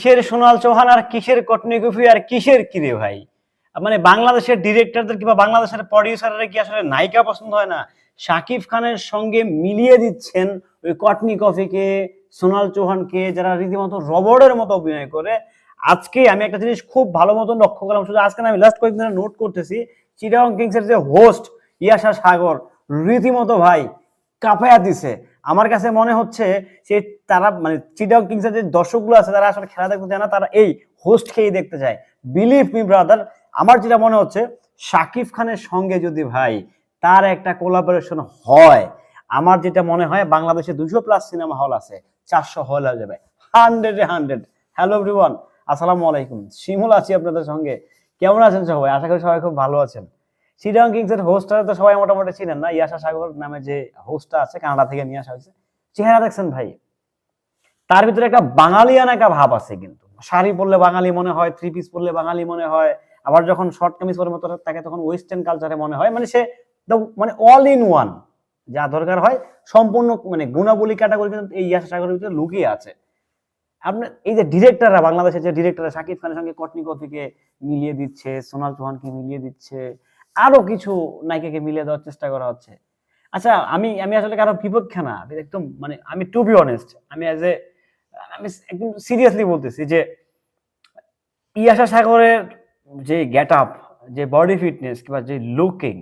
কিসের সোনাল চৌহান আর কিসের Courtney coffee আর কিসের কিরে ভাই? মানে বাংলাদেশের ডিরেক্টরদের কিংবা বাংলাদেশের প্রডিউসাররা কি আসলে নায়িকা পছন্দ হয় না? শাকিব খানের সঙ্গে মিলিয়ে দিচ্ছেন ওই কটনি কফিকে সোনাল চৌহানকে, যারা রীতিমতো রবরের মতো অভিনয় করে। আজকে আমি একটা জিনিস খুব ভালো মতো লক্ষ্য করলাম। শুধু আজকে আমি লাস্ট কয়েকদিন নোট করতেছি, চিটাগং কিংসের যে হোস্ট ইয়াশা সাগর, রীতিমতো ভাই কাঁপায়া দিছে। আমার কাছে মনে হচ্ছে যে তারা মানে চিটাগং কিংসের যে দর্শকগুলো আছে, তারা আসলে খেলা দেখতে চায় না, তারা এই হোস্টকেই দেখতে চায়। বিলিভ মি ব্রাদার আমার যেটা মনে হচ্ছে শাকিব খানের সঙ্গে যদি ভাই তার একটা কোলাবোরেশন হয়, আমার যেটা মনে হয়, বাংলাদেশে দুশো প্লাস সিনেমা হল আছে, চারশো হল হয়ে যাবে। হান্ড্রেড হান্ড্রেড হ্যালো এভরিওয়ান আসসালামু আলাইকুম। শিমুল আছি আপনাদের সঙ্গে। কেমন আছেন সবাই? আশা করি সবাই খুব ভালো আছেন। শ্রীরাম কিংসের হোস্টটা তো সবাই মোটামুটি ছিলেন না? ইয়াশা সাগর নামে যে হোস্টটা আছে, কানাডা থেকে নিয়ে আসা হয়েছে। চেহারা দেখছেন ভাই। তার ভিতরে একটা বাঙালিয়ান একটা ভাব আছে কিন্তু। শাড়ি পরলে বাঙালি মনে হয় থ্রি পিস পরলে বাঙালি মনে হয়, আবার যখন শর্ট কামিজ পরে মতো তাকে তখন ওয়েস্টার্ন কালচারে মনে হয়। মানে সে মানে অল ইন ওয়ান যা দরকার হয়, সম্পূর্ণ মানে গুণাবলী ক্যাটাগরি কিন্তু এই ইয়াশা সাগরের ভিতরে লুকিয়ে আছে। আপনার এই যে ডিরেক্টররা বাংলাদেশের যে ডিরেক্টররা শাকিব খানের সঙ্গে কটনি কফিকে মিলিয়ে দিচ্ছে, সোনাল চৌহানকে মিলিয়ে দিচ্ছে আরও কিছু নায়িকাকে মিলিয়ে দেওয়ার চেষ্টা করা হচ্ছে। আচ্ছা আমি আমি আসলে কারও বিপক্ষে না একদম মানে আমি টু বি অনেস্ট আমি অ্যাজ এ আমি একদম সিরিয়াসলি বলতেছি যে ইয়াশা সাগরের যে গেট আপ যে বডি ফিটনেস কিংবা যে লুকিং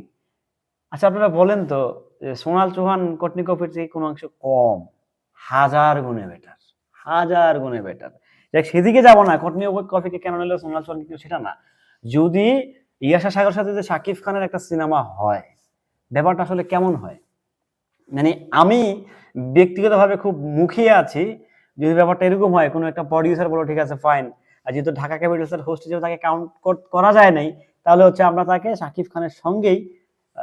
আচ্ছা আপনারা বলেন তো যে সোনাল চৌহান কটনি কফির থেকে কোনো অংশ কম, হাজার গুণে বেটার হাজার গুণে বেটার দেখ সেদিকে যাব না কটনি কফিকে কেন নিল, সোনাল চৌহান কিন্তু সেটা না। যদি ইয়াশা সাগর সাথে যে শাকিব খানের একটা সিনেমা হয়, ব্যাপারটা আসলে কেমন হয়? মানে আমি ব্যক্তিগতভাবে খুব মুখিয়ে আছি, যদি ব্যাপারটা এরকম হয়, কোনো একটা প্রডিউসার বলো, ঠিক আছে ফাইন আর যেহেতু ঢাকা ক্যাপিটালসের হোস্ট হিসেবে তাকে কাউন্ট করা যায় নাই, তাহলে হচ্ছে আমরা তাকে শাকিব খানের সঙ্গেই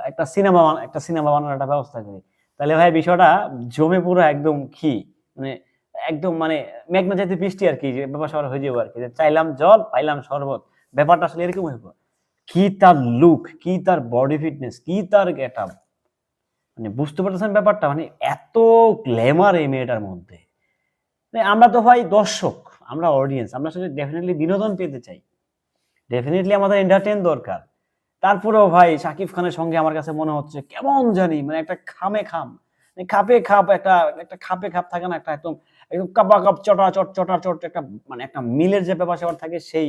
একটা সিনেমা একটা সিনেমা বানানোর একটা ব্যবস্থা করি। তাহলে ভাই, বিষয়টা জমে পুরো একদম কি? মানে একদম মানে মেঘনা জাতীয় বৃষ্টি আর কি ব্যাপার সবার হয়ে যাব আর কি। চাইলাম জল, পাইলাম শরবত, ব্যাপারটা আসলে এরকম হইব। কি তার লুক কি তার বডি ফিটনেস কি তার গেট আপ মানে বুঝতে পারতেছেন ব্যাপারটা? মানে এত গ্ল্যামার এই মেয়েটার মধ্যে। মানে আমরা তো ভাই দর্শক, আমরা অডিয়েন্স আমরা আসলে ডেফিনেটলি বিনোদন পেতে চাই। ডেফিনেটলি আমাদের এন্টারটেন দরকার। তারপরেও ভাই শাকিব খানের সঙ্গে আমার কাছে মনে হচ্ছে, কেমন জানি মানে একটা খামে খাম। মানে খাপে খাপ একটা একটা খাপে খাপ থাকে না, একটা একদম একদম কাপা কাপ, চটা চট চটা চট, একটা মানে একটা মিলের যে ব্যাপার স্যাপার থাকে, সেই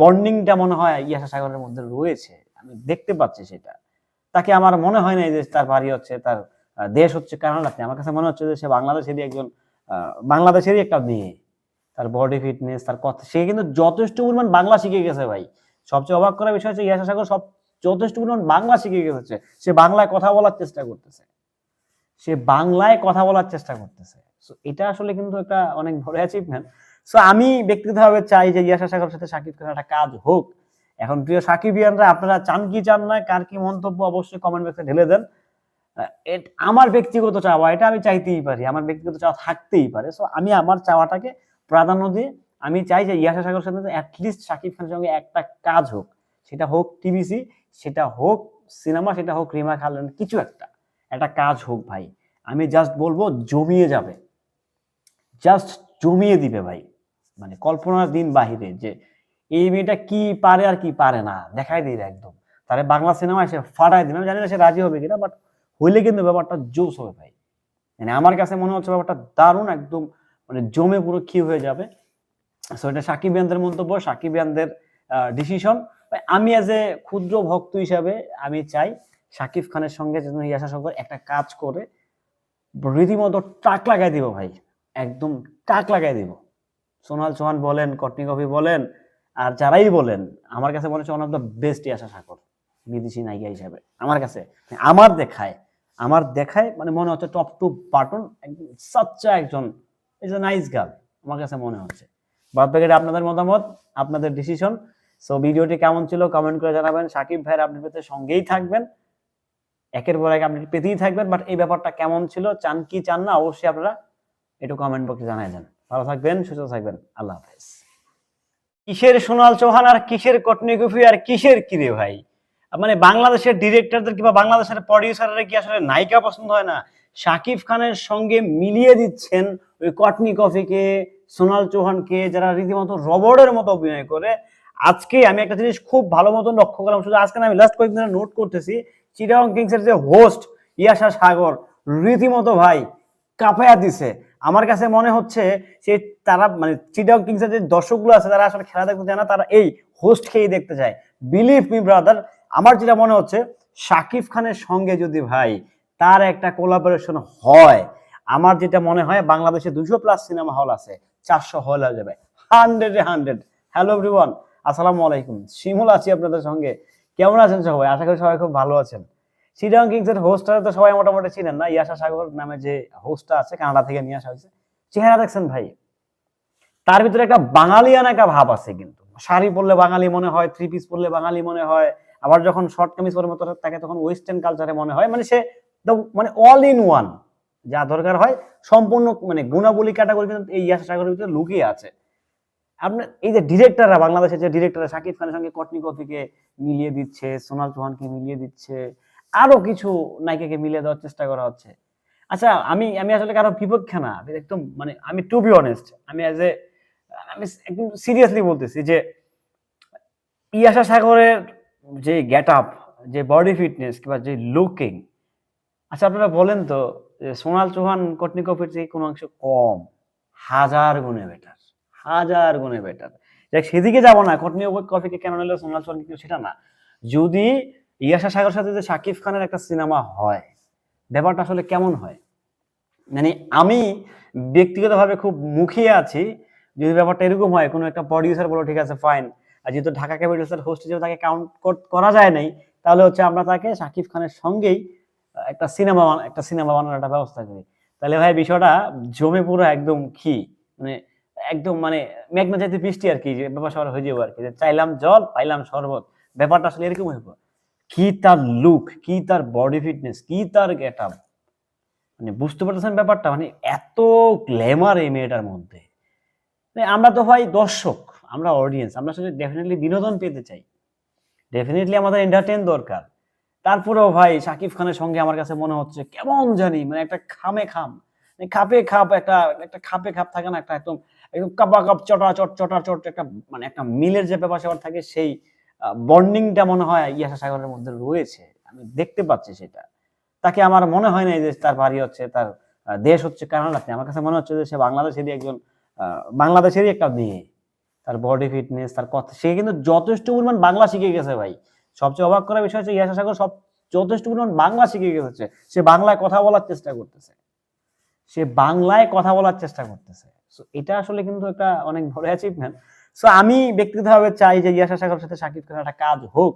বন্ডিংটা মনে হয় ইয়াশা সাগরের মধ্যে রয়েছে, আমি দেখতে পাচ্ছি সেটা। তাকে আমার মনে হয় না যে তার বাড়ি হচ্ছে, তার দেশ হচ্ছে কানাডাতে আমার কাছে মনে হচ্ছে যে সে বাংলাদেশেরই একজন বাংলাদেশেরই একটা মেয়ে। তার বডি ফিটনেস তার কথা, সে কিন্তু যথেষ্ট পরিমাণ বাংলা শিখে গেছে ভাই। সবচেয়ে অবাক করার বিষয় হচ্ছে ইয়াশা সাগর সব যথেষ্ট পরিমাণ বাংলা শিখে গেছে। সে বাংলায় কথা বলার চেষ্টা করতেছে। সে বাংলায় কথা বলার চেষ্টা করতেছে। এটা আসলে কিন্তু একটা অনেক বড় অ্যাচিভমেন্ট সো আমি ব্যক্তিগতভাবে চাই যে ইয়াশা সাগরের সাথে সাকিব খানের একটা কাজ হোক। এখন প্রিয় সাকিব ইয়ানরা আপনারা চান কি চান না, কার কি মন্তব্য, অবশ্যই কমেন্ট বক্সে ঢেলে দেন। আমার ব্যক্তিগত চাওয়া, এটা আমি চাইতেই পারি, আমার ব্যক্তিগত চাওয়া থাকতেই পারে। সো আমি আমার চাওয়াটাকে প্রাধান্য দিয়ে আমি চাই যে ইয়াশা সাগরের সাথে অ্যাটলিস্ট সাকিব খানের সঙ্গে একটা কাজ হোক। সেটা হোক টিভিসি সেটা হোক সিনেমা, সেটা হোক রিমা খালেন কিছু একটা। একটা কাজ হোক ভাই। আমি জাস্ট বলব, জমিয়ে যাবে। জাস্ট জমিয়ে দিবে ভাই। মানে কল্পনার দিন বাহিরে যে এই মেয়েটা কি পারে আর কি পারে না, দেখাই দিবে একদম। তাহলে বাংলা সিনেমা এসে ফাটাই দিবে। আমি জানি না সে রাজি হবে কিনা বাট হইলে কিন্তু ব্যাপারটা জোস হবে ভাই। মানে আমার কাছে মনে হচ্ছে ব্যাপারটা দারুণ, একদম মানে জমে পুরো কি হয়ে যাবে। সো এটা সাকিব ইয়ানদের মন্তব্য, সাকিব ইয়ানদের ডিসিশন আমি এজ এ ক্ষুদ্র ভক্ত হিসাবে আমি চাই সাকিব খানের সঙ্গে যেন ইয়াশা শঙ্কর একটা কাজ করে। রীতিমতো টাক লাগাই দিব ভাই। একদম টাক লাগাই দিব। সোনাল চৌহান বলেন, কটনি কফি বলেন, আর যারাই বলেন, আমার কাছে মনে হচ্ছে one of the best Yasha Sagar, বিদেশি নায়িকা হিসাবে, আমার কাছে। মানে আমার দেখায় আমার দেখায় মানে মনে হচ্ছে টপ টু বাটন একদম সাচ্চা একজন ইজ এ নাইস গার্ল আমার কাছে মনে হচ্ছে। বাদ বাকিটা আপনাদের মতামত, আপনাদের ডিসিশন সো ভিডিওটি কেমন ছিল কমেন্ট করে জানাবেন। সাকিব ভাইয়ের আপডেট পেতে সঙ্গেই থাকবেন। একের পর এক আপডেট পেতেই থাকবেন। বাট এই ব্যাপারটা কেমন ছিল, চান কি চান না, অবশ্যই আপনারা একটু কমেন্ট বক্সে জানাই দেন। ভালো থাকবেন, সুস্থ থাকবেন। আল্লাহ হাফেজ। কিসের সোনাল চৌহান আর কিসের কটনি কফি আর কিসের কিরে ভাই? মানে বাংলাদেশের ডিরেক্টরদের কিংবা বাংলাদেশের প্রডিউসাররা কি আসলে নায়িকা পছন্দ হয় না? শাকিব খানের সঙ্গে মিলিয়ে দিচ্ছেন ওই কটনি কফিকে, সোনাল চৌহানকে, যারা রীতিমতো রবটের মতো অভিনয় করে। আজকে আমি একটা জিনিস খুব ভালো মতো লক্ষ্য করলাম, শুধু আজকে না, আমি লাস্ট কয়েকদিন নোট করতেছি, চিটাগং কিংসের যে হোস্ট ইয়াশা সাগর, রীতিমতো ভাই কাঁপায়া দিছে। আমার কাছে মনে হচ্ছে সে তারা মানে চিটাগং কিংসের যে দর্শকগুলো আছে, তারা আসলে খেলা দেখতে চায় না, তারা এই হোস্ট খেয়ে দেখতে চায়। বিলিভ মি ব্রাদার আমার যেটা মনে হচ্ছে শাকিব খানের সঙ্গে যদি ভাই তার একটা কোলাবোরেশন হয়, আমার যেটা মনে হয়, বাংলাদেশে দুশো প্লাস সিনেমা হল আছে, চারশো হল হয়ে যাবে। হান্ড্রেড হান্ড্রেড হ্যালো এভরিওয়ান আসসালামু আলাইকুম। শিমুল আছি আপনাদের সঙ্গে। কেমন আছেন সবাই? আশা করি সবাই খুব ভালো আছেন। শ্রীরাম কিংসের হোস্টটা তো সবাই মোটামুটি ছিলেন না? ইয়াশা সাগর নামে যে হোস্টটা আছে, কানাডা থেকে নিয়ে আসা হয়েছে। চেহারা দেখছেন ভাই। তার ভিতরে একটা বাঙালিয়ান একটা ভাব আছে কিন্তু। শাড়ি পরলে বাঙালি মনে হয় থ্রি পিস পরলে বাঙালি মনে হয়, আবার যখন শর্ট কামিজ পরে মতো তাকে তখন ওয়েস্টার্ন কালচারে মনে হয়। মানে সে মানে অল ইন ওয়ান যা দরকার হয়, সম্পূর্ণ মানে গুণাবলী ক্যাটাগরি কিন্তু এই ইয়াশা সাগরের ভিতরে লুকিয়ে আছে। আপনার এই যে ডিরেক্টররা বাংলাদেশের যে ডিরেক্টররা শাকিব খানের সঙ্গে কটনি কফিকে মিলিয়ে দিচ্ছে, সোনাল চৌহানকে মিলিয়ে দিচ্ছে আরও কিছু নায়িকাকে মিলিয়ে দেওয়ার চেষ্টা করা হচ্ছে। আচ্ছা আমি আমি আসলে কারও বিপক্ষে না একদম মানে আমি টু বি অনেস্ট আমি অ্যাজ এ আমি একদম সিরিয়াসলি বলতেছি যে ইয়াশা সাগরের যে গেট আপ যে বডি ফিটনেস কিংবা যে লুকিং আচ্ছা আপনারা বলেন তো যে সোনাল চৌহান কটনি কফির থেকে কোনো অংশ কম, হাজার গুণে বেটার হাজার গুণে বেটার দেখ সেদিকে যাব না কটনি কফিকে কেন নিল, সোনাল চৌহান কিন্তু সেটা না। যদি ইয়াশা সাগর সাথে যে শাকিব খানের একটা সিনেমা হয়, ব্যাপারটা আসলে কেমন হয়? মানে আমি ব্যক্তিগতভাবে খুব মুখিয়ে আছি, যদি ব্যাপারটা এরকম হয়, কোনো একটা প্রডিউসার বলো, ঠিক আছে ফাইন আর যেহেতু ঢাকা ক্যাপিটালসের হোস্ট হিসেবে তাকে কাউন্ট করা যায় নাই, তাহলে হচ্ছে আমরা তাকে শাকিব খানের সঙ্গেই একটা সিনেমা একটা সিনেমা বানানোর একটা ব্যবস্থা করি। তাহলে ভাই, বিষয়টা জমে পুরো একদম কি? মানে একদম মানে মেঘনা যাইতে বৃষ্টি আর কি ব্যাপার স্যাপার হয়ে যাব আর কি। চাইলাম জল, পাইলাম শরবত, ব্যাপারটা আসলে এরকম হইব। কি তার লুক কি তার বডি ফিটনেস কি তার গেট আপ মানে বুঝতে পারতেছেন ব্যাপারটা? মানে এত গ্ল্যামার এই মেয়েটার মধ্যে। মানে আমরা তো ভাই দর্শক, আমরা অডিয়েন্স আমরা আসলে ডেফিনেটলি বিনোদন পেতে চাই। ডেফিনেটলি আমাদের এন্টারটেন দরকার। তারপরেও ভাই শাকিব খানের সঙ্গে আমার কাছে মনে হচ্ছে, কেমন জানি মানে একটা খামে খাম। মানে খাপে খাপ একটা একটা খাপে খাপ থাকে না, একটা একদম একদম কাপা কাপ চটা চট চটা চট একটা মানে একটা মিলের যে ব্যাপার স্যাপার থাকে, সেই বন্ডিংটা মনে হয় ইয়াশা সাগরের মধ্যে রয়েছে। আমি দেখতে পাচ্ছি সেটা। তাকে আমার মনে হয় না যে তার বাড়ি হচ্ছে, তার দেশ হচ্ছে কানাডাতে। আমার কাছে মনে হচ্ছে যে সে বাংলাদেশেরই একজন বাংলাদেশেরই একটা মেয়ে। তার বডি ফিটনেস তার কথা, সে কিন্তু যথেষ্ট পরিমাণ বাংলা শিখে গেছে ভাই। সবচেয়ে অবাক করার বিষয় হচ্ছে ইয়াশা সাগর সব যথেষ্ট পরিমাণ বাংলা শিখে গেছে। সে বাংলায় কথা বলার চেষ্টা করতেছে। সে বাংলায় কথা বলার চেষ্টা করতেছে। এটা আসলে কিন্তু একটা অনেক বড় অ্যাচিভমেন্ট সো আমি ব্যক্তিগতভাবে চাই যে ইয়াশা সাগরের সাথে সাকিব খানের একটা কাজ হোক।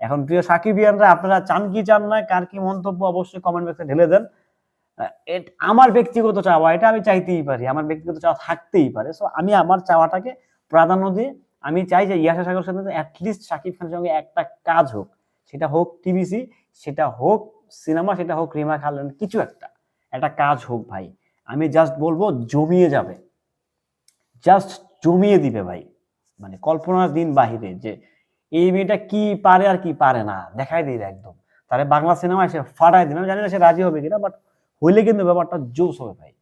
এখন প্রিয় সাকিব ইয়ানরা আপনারা চান কি চান না, কার কি মন্তব্য, অবশ্যই কমেন্ট বক্সে ঢেলে দেন। আমার ব্যক্তিগত চাওয়া, এটা আমি চাইতেই পারি, আমার ব্যক্তিগত চাওয়া থাকতেই পারে। সো আমি আমার চাওয়াটাকে প্রাধান্য দিয়ে আমি চাই যে ইয়াশা সাগরের সাথে অ্যাটলিস্ট সাকিব খানের সঙ্গে একটা কাজ হোক। সেটা হোক টিভিসি সেটা হোক সিনেমা সেটা হোক রিমা খালেন কিছু একটা। একটা কাজ হোক ভাই। আমি জাস্ট বলব, জমিয়ে যাবে। জাস্ট জমিয়ে দিবে ভাই। মানে কল্পনার দিন বাহিরে যে এই মেয়েটা কি পারে আর কি পারে না, দেখাই দিবে একদম। তাহলে বাংলা সিনেমা এসে ফাটাই দিবে। আমি জানি না সে রাজি হবে কিনা বাট হইলে কিন্তু ব্যাপারটা জোস হবে ভাই।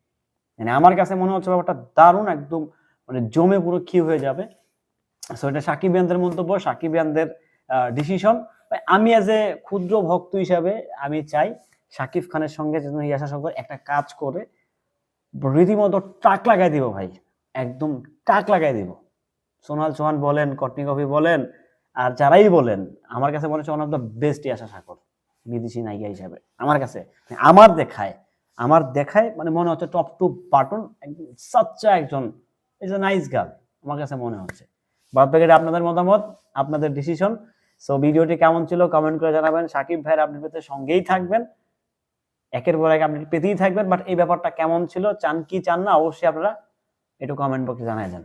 মানে আমার কাছে মনে হচ্ছে ব্যাপারটা দারুণ, একদম মানে জমে পুরো কি হয়ে যাবে। সো এটা সাকিব ইয়ানদের মন্তব্য, সাকিব ইয়ানদের ডিসিশন আমি এজ এ ক্ষুদ্র ভক্ত হিসাবে আমি চাই সাকিব খানের সঙ্গে যেন ইয়াশা শঙ্কর একটা কাজ করে। রীতিমতো টাক লাগাই দিব ভাই। একদম টাক লাগাই দিব। সোনাল চৌহান বলেন, কটনি কফি বলেন, আর যারাই বলেন, আমার কাছে মনে হচ্ছে one of the best Yasha Sagar, বিদেশি নায়িকা হিসাবে, আমার কাছে। আমার দেখায় আমার দেখায় মানে মনে হচ্ছে টপ টু বাটন, একদম সচ্চা একজন ইজ এ নাইস গার্ল আমার কাছে মনে হচ্ছে। বাদ আপনাদের মতামত, আপনাদের ডিসিশন সো ভিডিওটি কেমন ছিল কমেন্ট করে জানাবেন। সাকিব ভাইয়ের আপডেট পেতে সঙ্গেই থাকবেন। একের পর এক আপডেট পেতেই থাকবেন। বাট এই ব্যাপারটা কেমন ছিল, চান কি চান না, অবশ্যই আপনারা একটু কমেন্ট বক্সে জানাই দেন।